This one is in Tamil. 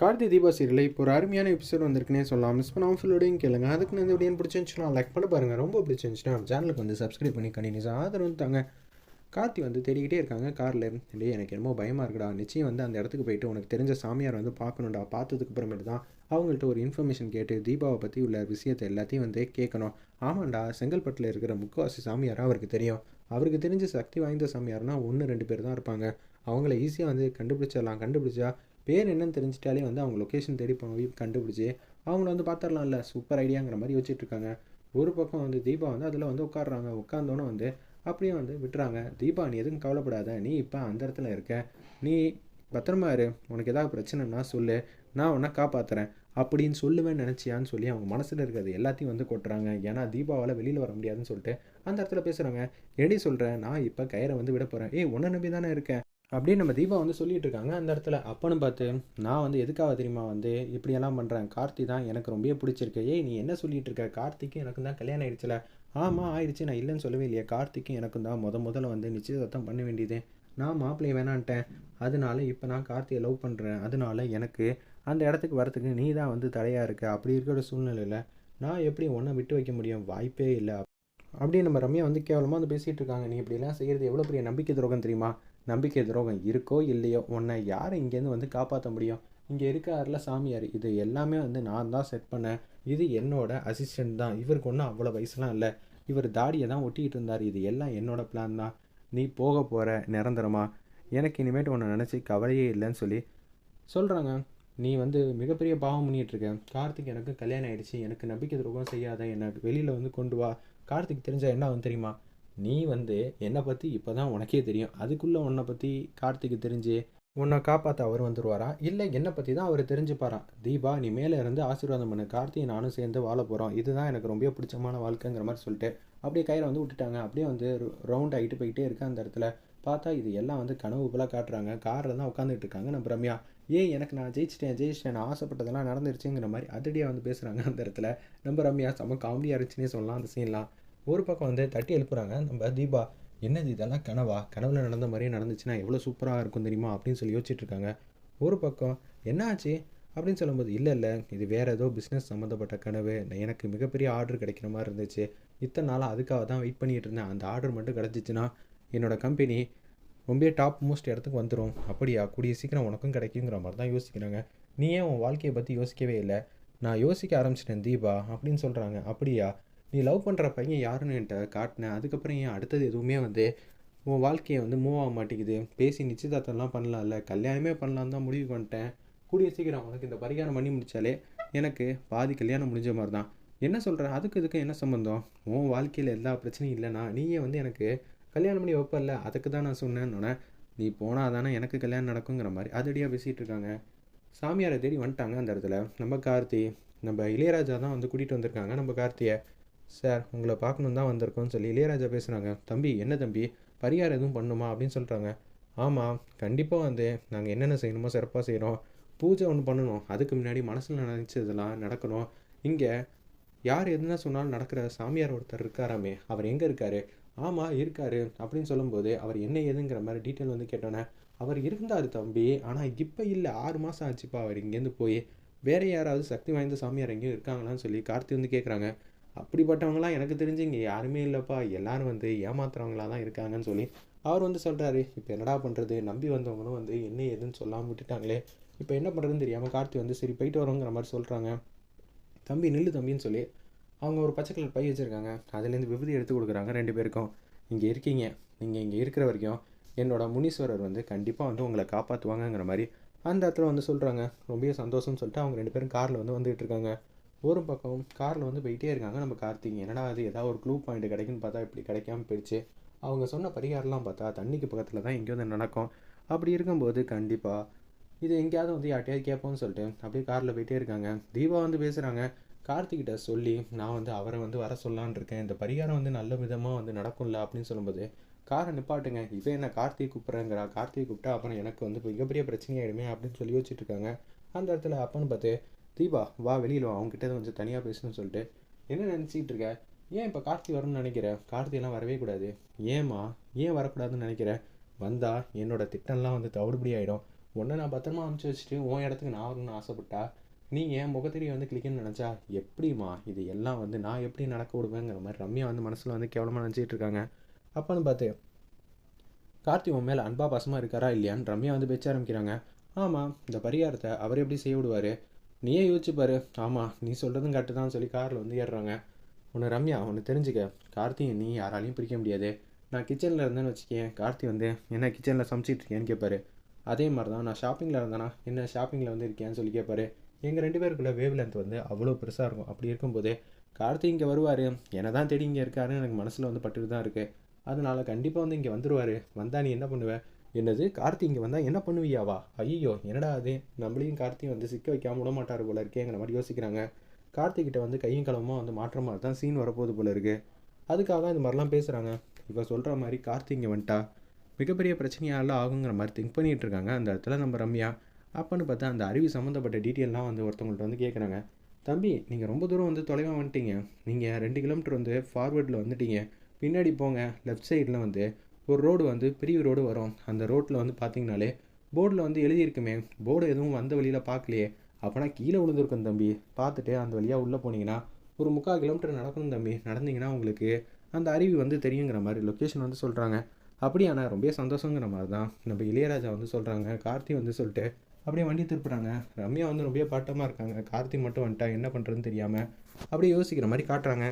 கார்த்தி தீபா சீரியல் இப்போ ஒரு அருமையான எபிசோட் வந்திருக்குன்னே சொல்லலாம். மிஸ் பண்ணாமல் ஃபுல்லோடையும் கேளுங்க. அதுக்கு இந்த வீடியோ பிடிச்சிருந்துச்சுன்னா லைக் பண்ண பாருங்கள் ரொம்ப பிடிச்சிருந்துச்சுன்னா சேனலுக்கு வந்து சப்ஸ்கிரைப் பண்ணி கண்டினியூஸாக ஆதரவு தாங்க. கார்த்தி வந்து தேடிக்கிட்டே இருக்காங்க. காரில் இல்லையே எனக்கு என்னமோ பயமாக இருக்குடா. நிச்சயம் வந்து அந்த இடத்துக்கு போயிட்டு உனக்கு தெரிஞ்ச சாமியார் வந்து பார்க்கணும்டா. பார்த்ததுக்கு அப்புறமேட்டு தான் அவங்கள்ட்ட ஒரு இன்ஃபர்மேஷன் கேட்டு தீபாவை பற்றி உள்ள விஷயத்தை எல்லாத்தையும் வந்து கேட்கணும். ஆமாண்டா செங்கல்பட்டில் இருக்கிற முக்கவாசி சாமியாராக அவருக்கு தெரியும். அவருக்கு தெரிஞ்ச சக்தி வாய்ந்த சாமியார்னால் ஒன்று ரெண்டு பேர் தான் இருப்பாங்க. அவங்கள ஈஸியாக வந்து கண்டுபிடிச்சிடலாம். கண்டுபிடிச்சா பேர் என்னன்னு தெரிஞ்சிட்டாலே வந்து அவங்க லொக்கேஷன் தேடி போய் கண்டுபிடிச்சி அவங்கள வந்து பார்த்துடலாம்ல சூப்பர் ஐடியாங்கிற மாதிரி வச்சுட்டு இருக்காங்க ஒரு பக்கம் வந்து தீபா வந்து அதில் வந்து உட்காடுறாங்க உட்காந்தோன்னே வந்து அப்படியே வந்து விட்டுறாங்க. தீபா நீ எதுவும் கவலைப்படாத. நீ இப்போ அந்த இடத்துல இருக்க. நீ பத்திரமா இரு. உனக்கு ஏதாவது பிரச்சனைனா சொல்லு. நான் உன்னை காப்பாற்றுறேன் அப்படின்னு சொல்லுவேன் நினச்சியான்னு சொல்லி அவங்க மனசில் இருக்கிறது எல்லாத்தையும் வந்து கொட்டுறாங்க. ஏன்னா தீபாவால் வெளியில் வர முடியாதுன்னு சொல்லிட்டு அந்த இடத்துல பேசுகிறாங்க எப்படி சொல்கிறேன் நான் இப்போ கயிறை வந்து விட போகிறேன் ஏய் உன்னை நம்பி தானே இருக்கேன். அப்படின்னு நம்ம தீபா வந்து சொல்லிகிட்டு இருக்காங்க. அந்த இடத்துல அப்பன்னு பார்த்து நான் வந்து எதுக்காக தெரியுமா வந்து இப்படியெல்லாம் பண்ணுறேன் கார்த்தி தான் எனக்கு ரொம்பவே பிடிச்சிருக்கு. ஏய் நீ என்ன சொல்லிகிட்டு இருக்க? கார்த்திக்கு எனக்கும் தான் கல்யாணம் ஆயிடுச்சுல? ஆமாம் ஆயிடுச்சு. நான் இல்லைன்னு சொல்லவே இல்லையா. கார்த்திக்கும் எனக்கும் தான் முத முதல்ல வந்து நிச்சயதார்த்தம் பண்ண வேண்டியது. நான் மாப்பிள்ளையை வேணான்ட்டேன். அதனால இப்போ நான் கார்த்தியை லவ் பண்ணுறேன் அதனால எனக்கு அந்த இடத்துக்கு வரத்துக்கு நீ தான் வந்து தடையாக இருக்க. அப்படி இருக்கிற சூழ்நிலையில் நான் எப்படி ஒன்றை விட்டு வைக்க முடியும்? வாய்ப்பே இல்லை. அப்படியே நம்ம ரம்யா வந்து கேவலமாக வந்து பேசிகிட்டு இருக்காங்க. நீ இப்படிலாம் செய்கிறது எவ்வளோ பெரிய நம்பிக்கை துரோகம் தெரியுமா? நம்பிக்கை துரோகம் இருக்கோ இல்லையோ உன்னை யாரை இங்கேருந்து வந்து காப்பாற்ற முடியும்? இங்கே இருக்காருல சாமியார். இது எல்லாமே வந்து நான் தான் செட் பண்ணேன். இது என்னோட அசிஸ்டன்ட் தான். இவருக்கு ஒன்றும் அவ்வளோ வயசுலாம் இல்லை. இவர் தாடியை தான் ஒட்டிக்கிட்டு இருந்தார். இது எல்லாம் என்னோட பிளான் தான். நீ போக போகிற நிரந்தரமா. எனக்கு இனிமேட்டு உன்னை நினச்சி கவலையே இல்லைன்னு சொல்லி சொல்கிறாங்க நீ வந்து மிகப்பெரிய பாவம் பண்ணிகிட்ருக்க. கார்த்திக் எனக்கு கல்யாணம் ஆகிடுச்சி எனக்கு நம்பிக்கை துரோகம் செய்யாத என்னை வெளியில் வந்து கொண்டு வா. கார்த்திக் தெரிஞ்சால் என்ன வந்து தெரியுமா? நீ வந்து என்னை பற்றி இப்போ தான் உனக்கே தெரியும். அதுக்குள்ளே உன்னை பற்றி கார்த்திக்கு தெரிஞ்சு உன்னை காப்பாற்ற அவர் வந்துடுவாரா இல்லை என்னை பற்றி தான் அவர் தெரிஞ்சுப்பாரா? தீபா நீ மேலே இருந்து ஆசீர்வாதம் பண்ணு. கார்த்திகை நானும் சேர்ந்து வாழ போகிறோம் இதுதான் எனக்கு ரொம்ப பிடிச்சமான வாழ்க்கைங்கிற மாதிரி சொல்லிட்டு அப்படியே கையில் வந்து விட்டுட்டாங்க. அப்படியே வந்து ரவுண்ட் ஆகிட்டு போயிட்டே இருக்கு அந்த இடத்துல. பார்த்தா இது எல்லாம் வந்து கனவு போல காட்டுறாங்க. காரில் தான் உட்காந்துட்டு இருக்காங்க நம்ம ரம்யா. ஏன் எனக்கு நான் ஜெயிச்சிட்டேன் ஜெயிச்சிட்டேன் நான் ஆசைப்பட்டதெல்லாம் நடந்துருச்சுங்கிற மாதிரி அதடியாக வந்து பேசுகிறாங்க அந்த இடத்துல. நம்ம ரம்யா செம்ம காமெடியாக இருந்துச்சுன்னே சொல்லலாம் அந்த சீன்லாம் ஒரு பக்கம் வந்து தட்டி எழுப்புறாங்க நம்ம தீபா என்னது இதெல்லாம் கனவா? கனவுல நடந்த மாதிரியே நடந்துச்சுன்னா எவ்வளோ சூப்பராக இருக்கும் தெரியுமா? அப்படின்னு சொல்லி யோசிச்சுட்டு இருக்காங்க. ஒரு பக்கம் என்னாச்சு? அப்படின்னு சொல்லும்போது இல்லை இல்லை இது வேறு ஏதோ பிஸ்னஸ் சம்மந்தப்பட்ட கனவு. எனக்கு மிகப்பெரிய ஆர்டர் கிடைக்கிற மாதிரி இருந்துச்சு. இத்தனை நாளாக அதுக்காக தான் வெயிட் பண்ணிகிட்டு இருந்தேன். அந்த ஆர்டர் மட்டும் கிடச்சிச்சின்னா என்னோடய கம்பெனி ரொம்ப டாப் மோஸ்ட் இடத்துக்கு வந்துடும் அப்படியா? கூடிய சீக்கிரம் உனக்கும் கிடைக்குங்கிற மாதிரி தான் யோசிக்கிறாங்க. நீ ஏன் உன் வாழ்க்கையை பற்றி யோசிக்கவே இல்லை? நான் யோசிக்க ஆரம்பிச்சிட்டேன் தீபா அப்படின்னு சொல்கிறாங்க அப்படியா? நீ லவ் பண்ணுற பையன் யாருன்னு என்கிட்ட காட்டினேன் அதுக்கப்புறம் ஏன் அடுத்தது எதுவுமே வந்து உன் வாழ்க்கையை வந்து மூவ் ஆக மாட்டேங்குது? பேசி நிச்சயதார்த்தம்லாம் பண்ணலாம்ல? கல்யாணமே பண்ணலான்னு தான் முடிவு பண்ணிட்டேன். கூடிய சீக்கிரம் உனக்கு இந்த பரிகாரம் பண்ணி முடித்தாலே எனக்கு பாதி கல்யாணம் முடிஞ்ச மாதிரி தான். என்ன சொல்கிற அதுக்கு இதுக்கு என்ன சம்மந்தம் உன் வாழ்க்கையில் எல்லா பிரச்சனையும் இல்லைனா நீயே வந்து எனக்கு கல்யாணம் பண்ணி வைப்பல்ல? அதுக்கு தான் நான் சொன்னேன்னொன்னே நீ போனால் தானே எனக்கு கல்யாணம் நடக்குங்கிற மாதிரி அதடியாக பேசிகிட்டு இருக்காங்க. சாமியாரை தேடி வந்துட்டாங்க அந்த இடத்துல. நம்ம கார்த்தி நம்ம இளையராஜா தான் வந்து கூட்டிகிட்டு வந்திருக்காங்க. நம்ம கார்த்தியை சார் உங்களை பார்க்கணும் தான் வந்திருக்கோம்னு சொல்லி இளையராஜா பேசுகிறாங்க தம்பி என்ன தம்பி? பரிகாரம் எதுவும் பண்ணுமா? அப்படின்னு சொல்கிறாங்க ஆமாம் கண்டிப்பாக வந்து நாங்கள் என்னென்ன செய்யணுமோ சிறப்பாக செய்கிறோம் பூஜை ஒன்று பண்ணணும். அதுக்கு முன்னாடி மனசில் நினச்சதெல்லாம் நடக்கணும். இங்கே யார் எதுனா சொன்னாலும் நடக்கிற சாமியார் ஒருத்தர் இருக்காராமே அவர் எங்கே இருக்கார்? ஆமாம் இருக்கார் அப்படின்னு சொல்லும்போது அவர் என்ன ஏதுங்கிற மாதிரி டீட்டெயில் வந்து கேட்டோன்னே அவர் இருந்தார் தம்பி ஆனால் இப்போ இல்லை ஆறு மாதம் ஆச்சுப்பா அவர் இங்கேருந்து போய் வேறு யாராவது சக்தி வாய்ந்த சாமியார் எங்கேயும் இருக்காங்களான்னு சொல்லி கார்த்தி வந்து கேட்குறாங்க அப்படிப்பட்டவங்களாம் எனக்கு தெரிஞ்சு இங்கே யாருமே இல்லைப்பா எல்லோரும் வந்து ஏமாத்துறவங்களா தான் இருக்காங்கன்னு சொல்லி அவர் வந்து சொல்கிறாரு இப்போ என்னடா பண்ணுறது நம்பி வந்தவங்களும் வந்து என்ன ஏதுன்னு சொல்லாமல் விட்டுட்டாங்களே. இப்போ என்ன பண்ணுறதுன்னு தெரியாமல் கார்த்தி வந்து சரி போயிட்டு வரோங்கிற மாதிரி சொல்கிறாங்க தம்பி நில்லு தம்பின்னு சொல்லி அவங்க ஒரு பச்சை கலர் பை வச்சுருக்காங்க. அதுலேருந்து விபதி எடுத்து கொடுக்குறாங்க ரெண்டு பேருக்கும். இங்கே இருக்கீங்க. நீங்கள் இங்கே இருக்கிற வரைக்கும் என்னோடய முனீஸ்வரர் வந்து கண்டிப்பாக வந்து உங்களை காப்பாற்றுவாங்கங்கிற மாதிரி அந்த இடத்துல வந்து சொல்கிறாங்க ரொம்பவே சந்தோஷம்னு சொல்லிட்டு அவங்க ரெண்டு பேரும் காரில் வந்து வந்துகிட்டு இருக்காங்க. ஒரு பக்கம் காரில் வந்து போயிட்டே இருக்காங்க நம்ம கார்த்திக். என்னடா அது ஏதாவது ஒரு க்ளூ பாயிண்ட் கிடைக்குன்னு பார்த்தா இப்படி கிடைக்காம போயிடுச்சு. அவங்க சொன்ன பரிகாரம்லாம் பார்த்தா தண்ணிக்கு பக்கத்தில் தான் எங்கேயோ வந்து நடக்கும். அப்படி இருக்கும்போது கண்டிப்பாக இது எங்கேயாவது வந்து யார்ட்டையாவது கேட்போம்னு சொல்லிட்டு அப்படியே காரில் போயிட்டே இருக்காங்க. தீபா வந்து பேசுகிறாங்க கார்த்திகிட்ட சொல்லி நான் வந்து அவரை வந்து வர சொல்லான் இருக்கேன். இந்த பரிகாரம் வந்து நல்ல விதமாக வந்து நடக்கும்ல அப்படின்னு சொல்லும்போது காரை நிப்பாட்டுங்க. இவன் என்ன கார்த்திகை கூப்பிட்றேங்கிறா? கார்த்திகை கூப்பிட்டா அப்புறம் எனக்கு வந்து மிகப்பெரிய பிரச்சனையாயிடுமே அப்படின்னு சொல்லி யோசிச்சுட்டு இருக்காங்க அந்த இடத்துல அப்பன்னு பார்த்து தீபா வா வெளியில் வா. அவங்ககிட்ட கொஞ்சம் தனியாக பேசணும்னு சொல்லிட்டு என்ன நினச்சிக்கிட்டு இருக்க? ஏன் இப்போ கார்த்தி வரணும்னு நினைக்கிறேன் கார்த்தியெல்லாம் வரவே கூடாது. ஏம்மா? ஏன் வரக்கூடாதுன்னு நினைக்கிறேன் வந்தால் என்னோடய திட்டம்லாம் வந்து தவிடுபடி ஆகிடும் ஒன்று நான் பத்திரமா அமுச்சு வச்சுட்டு உன் இடத்துக்கு நான் வரணும்னு ஆசைப்பட்டா நீ என் முகத்திரியை வந்து கிளிக்குன்னு நினச்சா எப்படிம்மா இது எல்லாம் வந்து நான் எப்படி நடக்க விடுவேங்கிற மாதிரி ரம்யா வந்து மனசில் வந்து கேவலமாக நினச்சிட்டு இருக்காங்க. அப்போன்னு பார்த்து கார்த்தி உன் மேலே அன்பா பாசமாக இருக்காரா இல்லையான்னு ரம்யா வந்து பேச்ச ஆரம்பிக்கிறாங்க. ஆமாம் இந்த பரிகாரத்தை அவர் எப்படி செய்ய விடுவார்? நீயே யோசிச்சுப்பாரு ஆமாம் நீ சொல்கிறதும் கரெக்டு தான் சொல்லி காரில் வந்து ஏறுறாங்க. ஒன்று ரம்யா ஒன்று தெரிஞ்சுக்க. கார்த்தியை நீ யாராலையும் பிரிக்க முடியாது. நான் கிச்சனில் இருந்தேன்னு வச்சுக்கேன். கார்த்தி வந்து என்ன கிச்சனில் சமைச்சிட்டு இருக்கேன்னு கேட்பாரு அதே மாதிரி தான் நான் ஷாப்பிங்கில் இருந்தேனா என்ன ஷாப்பிங்கில் வந்து இருக்கேன்னு சொல்லி கேட்பாரு எங்கள் ரெண்டு பேருக்குள்ள வேவ் லென்த் வந்து அவ்வளோ பெருசாக இருக்கும். அப்படி இருக்கும்போது கார்த்தி இங்கே வருவார். என்னை தான் தேடி இங்கே இருக்காருன்னு எனக்கு மனசில் வந்து பட்டுட்டு தான் இருக்குது அதனால் கண்டிப்பாக வந்து இங்கே வந்துடுவார் வந்தால் நீ என்ன பண்ணுவ? என்னது? கார்த்தி இங்கே வந்தால் என்ன பண்ணுவியாவா? ஐயோ என்னடா அது? நம்மளையும் கார்த்தியும் வந்து சிக்க வைக்காம விட மாட்டார் போல இருக்கேங்கிற மாதிரி யோசிக்கிறாங்க. கார்த்திகிட்ட வந்து கையும் களமாக வந்து மாற்ற மாதிரி தான் சீன் வரப்போகுது போல இருக்குது அதுக்காக தான் இந்த மாதிரிலாம் பேசுகிறாங்க இவ சொல்கிற மாதிரி கார்த்தி இங்கே வந்துட்டா. மிகப்பெரிய பிரச்சனையால ஆகுங்கிற மாதிரி திங்க் பண்ணிகிட்டு இருக்காங்க. அந்த இடத்துல நம்ம ரம்யா. அப்போன்னு பார்த்தா அந்த அருவி சம்மந்தப்பட்ட டீட்டெயிலெலாம் வந்து ஒருத்தவங்கள்ட்ட வந்து கேட்குறாங்க. தம்பி நீங்கள் ரொம்ப தூரம் வந்து தொலைவாக வந்துட்டீங்க. நீங்கள் ரெண்டு கிலோமீட்டர் வந்து ஃபார்வேர்டில் வந்துட்டீங்க. பின்னாடி போங்க லெஃப்ட் சைடில் வந்து ஒரு ரோடு வந்து பெரிய ரோடு வரும். அந்த ரோட்டில் வந்து பார்த்தீங்கனாலே போர்டில் வந்து எழுதியிருக்குமே. போர்டு எதுவும் வந்த வழியில் பார்க்கலையே. அப்போனா கீழே விழுந்திருக்கும் தம்பி. பார்த்துட்டு அந்த வழியாக உள்ளே போனீங்கன்னா ஒரு முக்கால் கிலோமீட்டர் நடக்கணும் தம்பி. நடந்தீங்கன்னா உங்களுக்கு அந்த அருவி வந்து தெரியுங்கிற மாதிரி லொக்கேஷன் வந்து சொல்கிறாங்க அப்படியாண்ணா ரொம்ப சந்தோஷங்கிற மாதிரி தான். நம்ம இளையராஜா வந்து சொல்கிறாங்க கார்த்தி வந்து சொல்லிட்டு அப்படியே வண்டி திருப்புறாங்க. ரம்யா வந்து ரொம்ப பாட்டமாக இருக்காங்க. கார்த்தி மட்டும் வந்துட்டா என்ன பண்ணுறதுன்னு தெரியாமல் அப்படியே யோசிக்கிற மாதிரி காட்டுறாங்க.